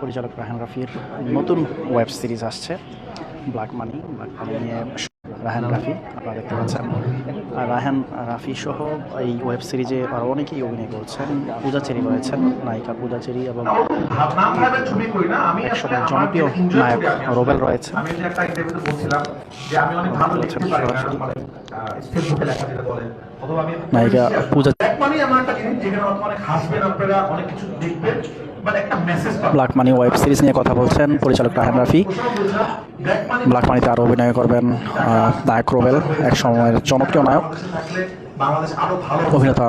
পরিচালক রাহান রাফির নতুন ওয়েব সিরিজ আসছে, ব্ল্যাক মানি। ব্ল্যাক মানি নিয়ে রাহান রাফি আপনারা দেখতে পাচ্ছেন। আর রাহান রাফি সহ এই ওয়েব সিরিজে আরও অনেকেই অভিনয় করছেন। পূজাচেরি রয়েছেন, নায়িকা পূজাচেরি এবং একসময় জনপ্রিয় নায়ক রোবেল রয়েছে। নায়িকা পূজা- অনেক কিছু দেখবেন। ব্ল্যাক মানি ওয়েব সিরিজ নিয়ে কথা বলছেন পরিচালক রাহান রাফি। ব্ল্যাক মানিতে আরও অভিনয় করবেন নায়ক রোবেল, এক সময়ের জনপ্রিয় নায়ক। অভিনেতা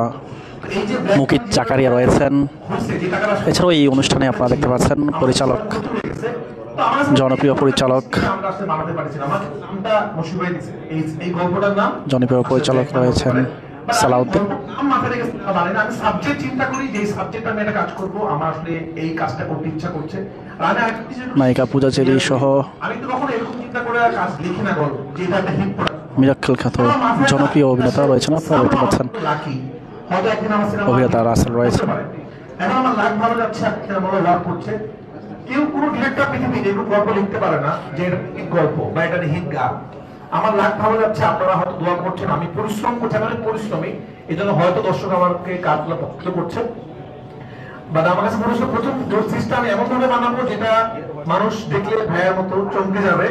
মুকিত জাকারিয়া রয়েছেন। এছাড়াও এই অনুষ্ঠানে আপনারা দেখতে পাচ্ছেন পরিচালক, জনপ্রিয় পরিচালক জনপ্রিয় পরিচালক রয়েছেন সালাউদ্দিন। আমি মাথায় রেখে পারি না আমি সাবজেক্ট চিন্তা করি যে সাবজেক্ট আমি একটা কাজ করব আমার আসলে এই কাজটা করতে ইচ্ছা করছে। আর আমি আরেকটা পূজাচেরি সহ আমি তো কখনো এরকম চিন্তা করে কাজ লিখি না গল্প যে এটা একটা হিট মিরাক্কেল খ্যাত জনপ্রিয় অভিনেতা রয়েছেন আপনারা দেখতে পাচ্ছেন। অভিনেতা রাসেল রয়েছেন। এখন আমার লাখ ভালো যাচ্ছে সিনেমা লাভ করছে। কেউ কোনো ডিরেক্টর পৃথিবী এরকম গল্প লিখতে পারে না যে এটা গল্প বা এটা হিট গান। আমার লাখ ভালো যাচ্ছে, আপনারা হয়তো দোয়া করছেন, আমি পরিশ্রম করছি, আমি পরিশ্রমী এই জন্য হয়তো দর্শক আমাকে কাজগুলো পছন্দ করছে বাট আমার কাছে প্রথম আমি এমন ভাবে বানাবো যেটা মানুষ দেখলে ভাইয়ের মতো চমকে যাবে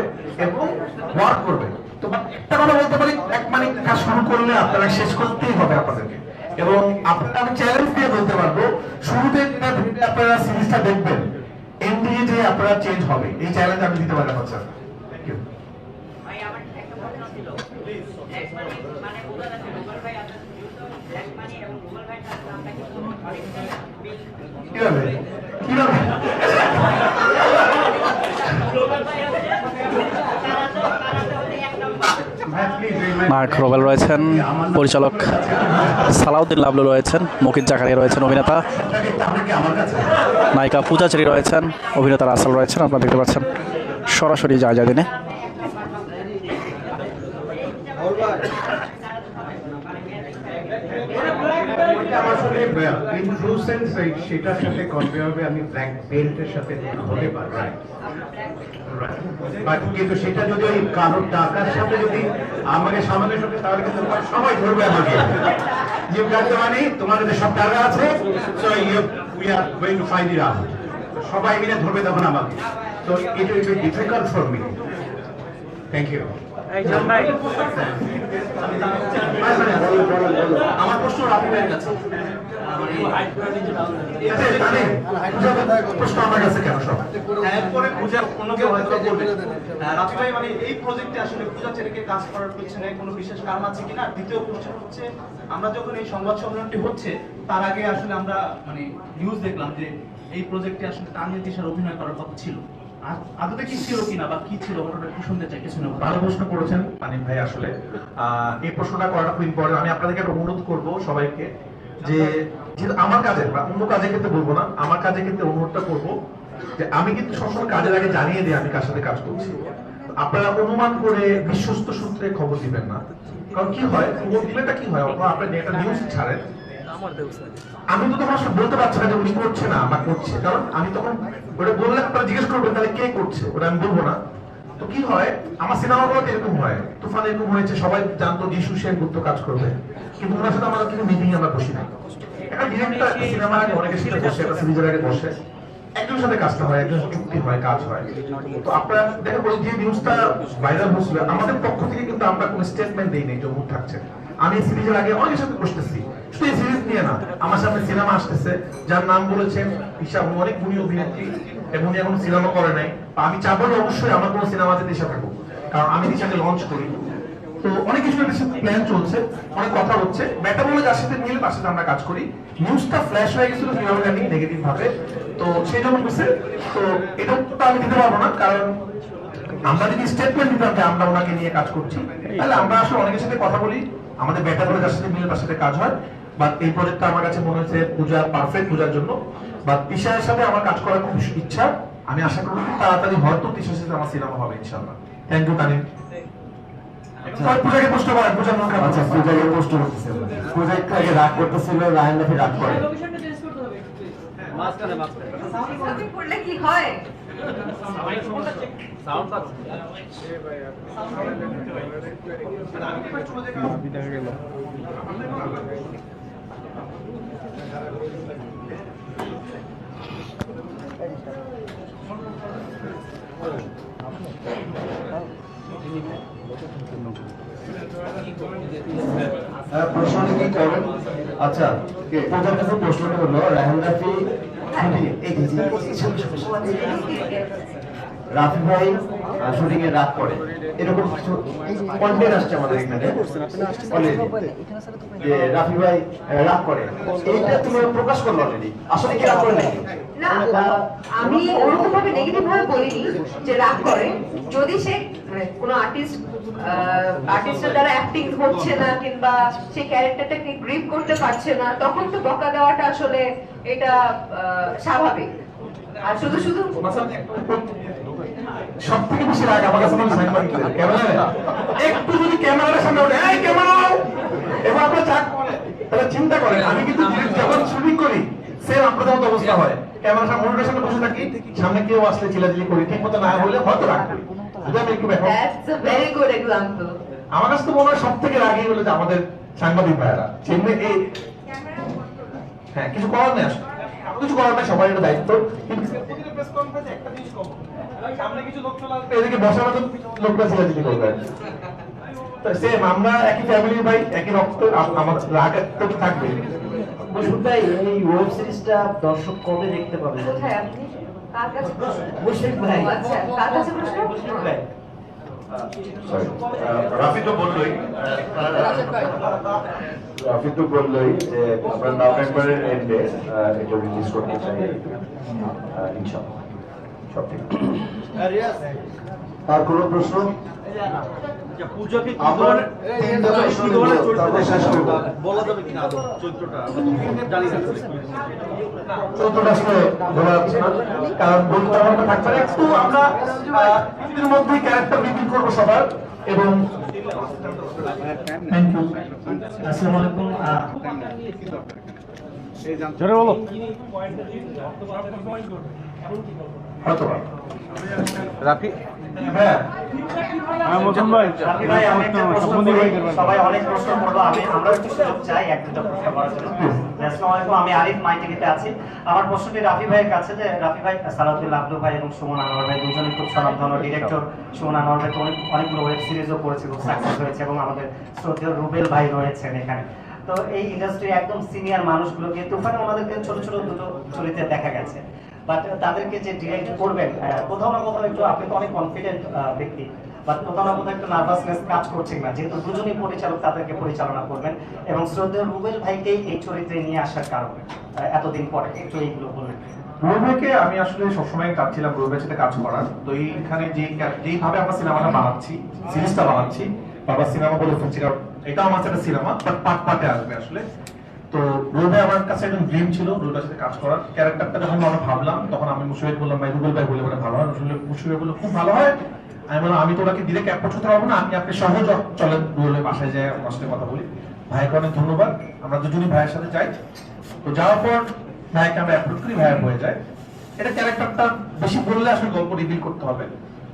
এবং ওয়ার্ক করবে। তো একটা কথা বলতে পারি, এক মানে কাজ শুরু করলে আপনারা শেষ করতেই হবে আপনাদেরকে। এবং আপনারা আমি চ্যালেঞ্জ দিয়ে বলতে পারব, শুরুতে আপনারা সিরিজটা দেখবেন এন্ড দিয়ে যে আপনারা চেঞ্জ হবে। এই চ্যালেঞ্জ আমি দিতে পারি স্যার থ্যাংক ইউ ভাই আমার একটা প্রশ্ন ছিল ব্ল্যাক মানি মানে বোঝা যাচ্ছে গুগল ভাই আপনার ব্ল্যাক মানি এবং গুগল ভাই নামটা কি কোনো বিল নায়ক রোবেল রয়েছেন, পরিচালক সালাউদ্দিন লাবলু রয়েছেন, মুকিত জাকারিয়া রয়েছেন, অভিনেতা নায়িকা পূজাচেরি রয়েছেন, অভিনেতা রাসেল রয়েছেন, আপনারা দেখতে পাচ্ছেন সরাসরি যা যা দিনে। সেটার সাথে কনভে হবে, আমি ব্ল্যাক বেল্টের সাথে হতে পারি বাট কিন্তু সেটা যদি ওই টাকার সাথে যদি আমাকে তাহলে কিন্তু সবাই ধরবে আমাকে। আর সবাই মিলে ধরবে তখন আমাকে। তো it will be difficult for me thank you আমার প্রশ্ন রাফি কাছে। প্রশ্ন আমার কাছে কেন সব? এরপরে পূজা অন্য কেউ হয়তো বলবে। রাফি ভাই মানে এই প্রজেক্টে আসলে পূজা ছেলেকে কাজ করার পিছনে কোনো বিশেষ কারণ আছে কিনা? দ্বিতীয় প্রশ্ন হচ্ছে আমরা যখন এই সংবাদ সম্মেলনটি হচ্ছে তার আগে আসলে আমরা মানে নিউজ দেখলাম যে এই প্রজেক্টে আসলে তানিয়া তিশার অভিনয় করার কথা ছিল? কি ছিল কিনা বা কি ছিল? একটু শুনতে চাই, কিছু ভালো প্রশ্ন করেছেন ভাই আসলে। এই প্রশ্নটা করাটা খুব ইম্পর্টেন্ট আমি আপনাদেরকে একটা অনুরোধ করব সবাইকে যে আমার কাজে বা অন্য কাজের ক্ষেত্রে বলব না, আমার কাজের ক্ষেত্রে অনুরোধটা করব যে, আমি কিন্তু সবসময় কাজের আগে জানিয়ে দিই আমি কার সাথে কাজ করছি। আপনারা অনুমান করে বিশ্বস্ত সূত্রে খবর দিবেন না। কারণ কি হয়? খবর দিলেটা কি হয়? অথবা আপনি একটা নিউজ ছাড়েন। আমি তো তখন বলতে পারছি না যে উনি করছে না, বা করছে। কারণ আমি তখন ওটা বললে আপনারা জিজ্ঞেস করবেন, তাহলে কে করছে? ওটা আমি বলব না। তো কি হয়, আমার সিনেমাগুলোতে এরকম হয়, তুফান এরকম হয়েছে, সবাই জানতো যিশু সেন গুপ্ত কাজ করবে। কিন্তু ওনার সাথে আমাদের কিন্তু মিটিং আমরা বসি না একটা ডিরেক্টর আগে অনেকের সাথে বসে, একটা সিরিজের আগে বসে। সাথে কাজটা হয়, একজনের সাথে চুক্তি হয়, কাজ হয়। তো আপনারা দেখেন ওই যে নিউজটা ভাইরাল হচ্ছিল আমাদের পক্ষ থেকে কিন্তু আমরা কোনো স্টেটমেন্ট দেই নাই যে থাকছে। আমি সিরিজের আগে অনেকের সাথে বসতেছি। শুধু এই সিরিজ নিয়ে না, আমার সামনে সিনেমা আসতেছে, যার নাম বলেছেন ঈশা। অনেক গুণী অভিনেত্রী, এবং উনি এখনও সিনেমা করে নাই। আমি চাবো যে অবশ্যই আমার কোনো সিনেমাতে দিশা থাকুক, কারণ আমি দিশাকে লঞ্চ করি। তো অনেক কিছু প্ল্যান চলছে, অনেক কথা হচ্ছে। ব্যাটা বলে যার সাথে তার সাথে আমরা কাজ করি। নিউজটা ফ্ল্যাশ হয়ে গেছিল কীভাবে জানি নেগেটিভ ভাবে। তো সেই জন্য তো এটা তো আমি দিতে পারব না, কারণ আমরা যদি স্টেটমেন্ট দিতাম যে আমরা ওনাকে নিয়ে কাজ করছি, তাহলে আমরা আসলে অনেকের সাথে কথা বলি আমাদের ব্যাটা বলে যার সাথে মিলে তার সাথে কাজ হয় বাট এই প্রজেক্টটা আমার কাছে মনে হচ্ছে পূজা পারফেক্ট পূজার জন্য। বা তিশার সাথে আমার কাজ করার খুব ইচ্ছা। আমি আশা করি তাড়াতাড়ি হয়তো তিশার সাথে আমার সিনেমা হবে ইনশাআল্লাহ। থ্যাংক ইউ তানিম পূজাকে প্রশ্ন করেন পূজা আচ্ছা পূজাকে প্রশ্ন করতেছে পূজা একটু আগে রাগ করতেছিল রায়ন নাকি রাগ করে। করতে হবে একটু করলে কি হয় হ্যাঁ, প্রশ্ন কি করেন আচ্ছা প্রথম কাছে প্রশ্নটা হলো রাহুল রাফি এই যে, রাফি ভাই শুটিং এ রাত এরকম কিছু কন্টেন্ট আসছে আমাদের এখানে। যে রাফি ভাই রাত করে। এইটা তুমি প্রকাশ করল অলরেডি আসলে কি রাত করে নাকি আমি ওরকম ভাবে নেগেটিভ ভাবে বলিনি যে রাগ করে। যদি সে মানে কোনো আর্টিস্ট আর্টিস্টের দ্বারা অ্যাক্টিং হচ্ছে না কিংবা সেই ক্যারেক্টারটাকে গ্রিপ করতে পারছে না, তখন তো বকা দেওয়াটা আসলে এটা স্বাভাবিক। আর শুধু শুধু সব থেকে বেশি রাগ আমার কাছে মনে হয়। ক্যামেরা একটু যদি ক্যামেরার সামনে ওঠে এই ক্যামেরা এবার আপনারা যা তাহলে চিন্তা করেন আমি কিন্তু যখন শুটিং করি সেম আপনাদের মতো অবস্থা হয়। ক্যামেরার সামনে মনিটরের সামনে বসে থাকি সামনে কেউ আসলে চিলাচিলি করি ঠিক মতো না হলে হয়তো রাগ করি। যদি আমি একটু ব্যাপার? That's a very good example আমার কাছে তো মনে হয় সব থেকে রাগি হলো যে আমাদের সাংবাদিক ভাইয়েরা। যেমনি এই হ্যাঁ কিছু করার নেই আসলে। কিছু করার নেই সবাই এটা দায়িত্ব। কিন্তু এদিকে বসার মতো লোকরা চিলাচিলি করবে সেম আমরা একই ফ্যামিলির ভাই একই রক্ত আমার রাগ তো থাকবে। ভাই এই ওয়েব সিরিজটা দর্শক কবে দেখতে পাবে? কোথায় আপনি? কার কাছে মুশফিক ভাই। আচ্ছা কার কাছে প্রশ্ন? মুশফিক ভাই। রাফি তো বললোই। রাফি তো বললোই যে আমরা নভেম্বরের এন্ডে এটা রিলিজ করতে চাই। ইনশাআল্লাহ। আর কোনো প্রশ্ন? কারণ একটু আমরা আহ, ক্যারেক্টার রিভিল করব সবার এবং জোরে বলো। রাফি? হ্যাঁ ভাই। রাফি সবাই অনেক প্রশ্ন আমি আমরা একটু সুযোগ চাই এক দুটো প্রশ্ন করার জন্য। আমি আরিফ মাই আছি। আমার প্রশ্নটি রাফি ভাইয়ের কাছে যে রাফি ভাই সালাউদ্দিন আব্দুল ভাই এবং সুমন আনোয়ার ভাই দুজনই খুব স্বনামধন্য ডিরেক্টর সুমন আনোয়ার ভাই অনেকগুলো ওয়েব সিরিজও করেছে খুব সাকসেস হয়েছে এবং আমাদের শ্রদ্ধেয় রুবেল ভাই রয়েছেন এখানে। তো এই ইন্ডাস্ট্রি একদম সিনিয়র মানুষগুলোকে তুফানে ওনাদেরকে ছোট ছোট দুটো চরিত্রে দেখা গেছে। বাট তাদেরকে যে ডিরেক্ট করবেন কোথাও না কোথাও একটু আপনি তো অনেক কনফিডেন্ট ব্যক্তি। বাট কোথাও না কোথাও একটু নার্ভাসনেস কাজ না যেহেতু দুজনই পরিচালক, তাদেরকে পরিচালনা করবেন। এবং শ্রদ্ধেয় রুবেল ভাইকেই এই চরিত্রে নিয়ে আসার কারণ এতদিন পরে একটু এইগুলো বলবেন। রুবেকে আমি আসলে সবসময় চাচ্ছিলাম রুবের সাথে কাজ করার। তো এইখানে যে, যেইভাবে আমরা সিনেমাটা বানাচ্ছি, সিরিজটা বানাচ্ছি, বাবা সিনেমা বলে ফেলছি, কারণ এটা আমার সাথে সিনেমা বাট পার্ট পার্টে আসবে আসলে। তো রুবে আমার কাছে একদম ড্রিম ছিল রুবের সাথে কাজ করার। ক্যারেক্টারটা যখন আমরা ভাবলাম, তখন আমি মুশফিক বললাম, ভাই, রুবেল ভাই বলে বলে ভালো হয়। মুশফিক মুশফিক বলল, খুব ভালো হয়। আমি বললাম, আমি তো ওনাকে ডিরেক্ট অ্যাপ্রোচ করতে পারব না, আপনি আপনি সহজ চলেন রুবেলের বাসায় যায় ওনার সাথে কথা বলি। ভাইকে অনেক ধন্যবাদ। আমরা দুজনই ভাইয়ের সাথে যাই। তো যাওয়ার পর ভাইকে আমরা অ্যাপ্রোচ করি ভাইয়া হয়ে যায়। এটা ক্যারেক্টারটা বেশি বললে আসলে গল্প রিভিল করতে হবে।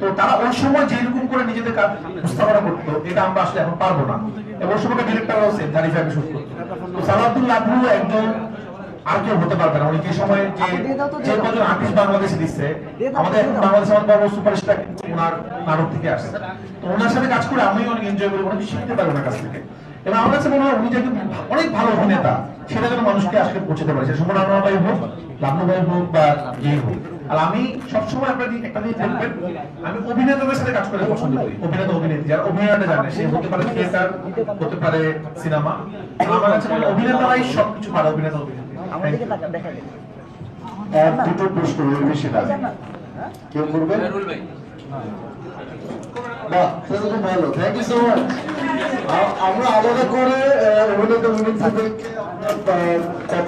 তো তারা ওই সময় যেরকম করে নিজেদের কাজ উপস্থাপনা করতো এটা আমরা আসলে এখন পারব না। এবং সময় ডিরেক্টররাও সেম জানি ফ্যামি শুট করতো তো লাভলু একজন আর কেউ হতে পারবে না। উনি যে সময় যে যে কজন আর্টিস্ট বাংলাদেশে দিচ্ছে আমাদের এখন বাংলাদেশে অনেক বড় সুপারস্টার ওনার নাটক থেকে আসে তো ওনার সাথে কাজ করে আমি অনেক এনজয় করি অনেক শিখতে পারি ওনার কাছ থেকে। এবং আমার কাছে মনে হয় উনি যে অনেক ভালো অভিনেতা সেটা যেন মানুষকে আসলে পৌঁছতে পারে। সেটা সুমন আনোয়ার ভাই হোক লাবলু ভাই হোক বা যেই হোক। আর আমি সবসময় আপনার একটা জিনিস দেখবেন আমি অভিনেতাদের সাথে কাজ করে পছন্দ করি। অভিনেতা অভিনেত্রী যারা অভিনয়টা জানে, সে হতে পারে থিয়েটার, হতে পারে সিনেমা। আমার কাছে মনে অভিনেতারাই সবকিছু পারে অভিনেতা অভিনেত্রী এক, দুটো প্রশ্ন এর বেশি না। কেউ মাচ আমরা আলাদা করে অভিনেতা, অভিনেত্রীদেরকে আমরা